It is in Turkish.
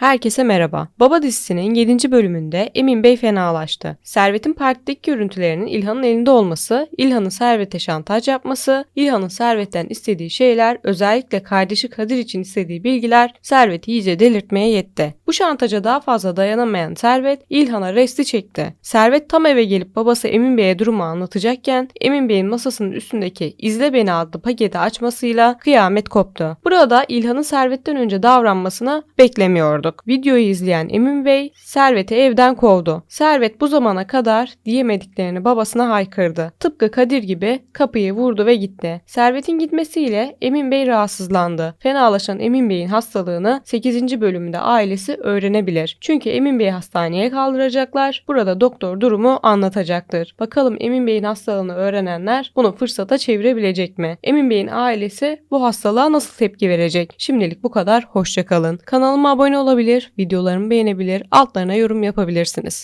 Herkese merhaba. Baba dizisinin 7. bölümünde Emin Bey fenalaştı. Servet'in partideki görüntülerinin İlhan'ın elinde olması, İlhan'ın Servet'e şantaj yapması, İlhan'ın Servet'ten istediği şeyler, özellikle kardeşi Kadir için istediği bilgiler Servet'i iyice delirtmeye yetti. Bu şantaja daha fazla dayanamayan Servet, İlhan'a resti çekti. Servet tam eve gelip babası Emin Bey'e durumu anlatacakken, Emin Bey'in masasının üstündeki İzle Beni adlı paketi açmasıyla kıyamet koptu. Burada İlhan'ın Servet'ten önce davranmasını beklemiyorduk. Videoyu izleyen Emin Bey Servet'i evden kovdu. Servet bu zamana kadar diyemediklerini babasına haykırdı. Tıpkı Kadir gibi kapıyı vurdu ve gitti. Servet'in gitmesiyle Emin Bey rahatsızlandı. Fenalaşan Emin Bey'in hastalığını 8. bölümde ailesi öğrenebilir. Çünkü Emin Bey'i hastaneye kaldıracaklar. Burada doktor durumu anlatacaktır. Bakalım Emin Bey'in hastalığını öğrenenler bunu fırsata çevirebilecek mi? Emin Bey'in ailesi bu hastalığa nasıl tepki verecek? Şimdilik bu kadar. Hoşçakalın. Kanalıma abone olabilir, videolarımı beğenebilir, altlarına yorum yapabilirsiniz.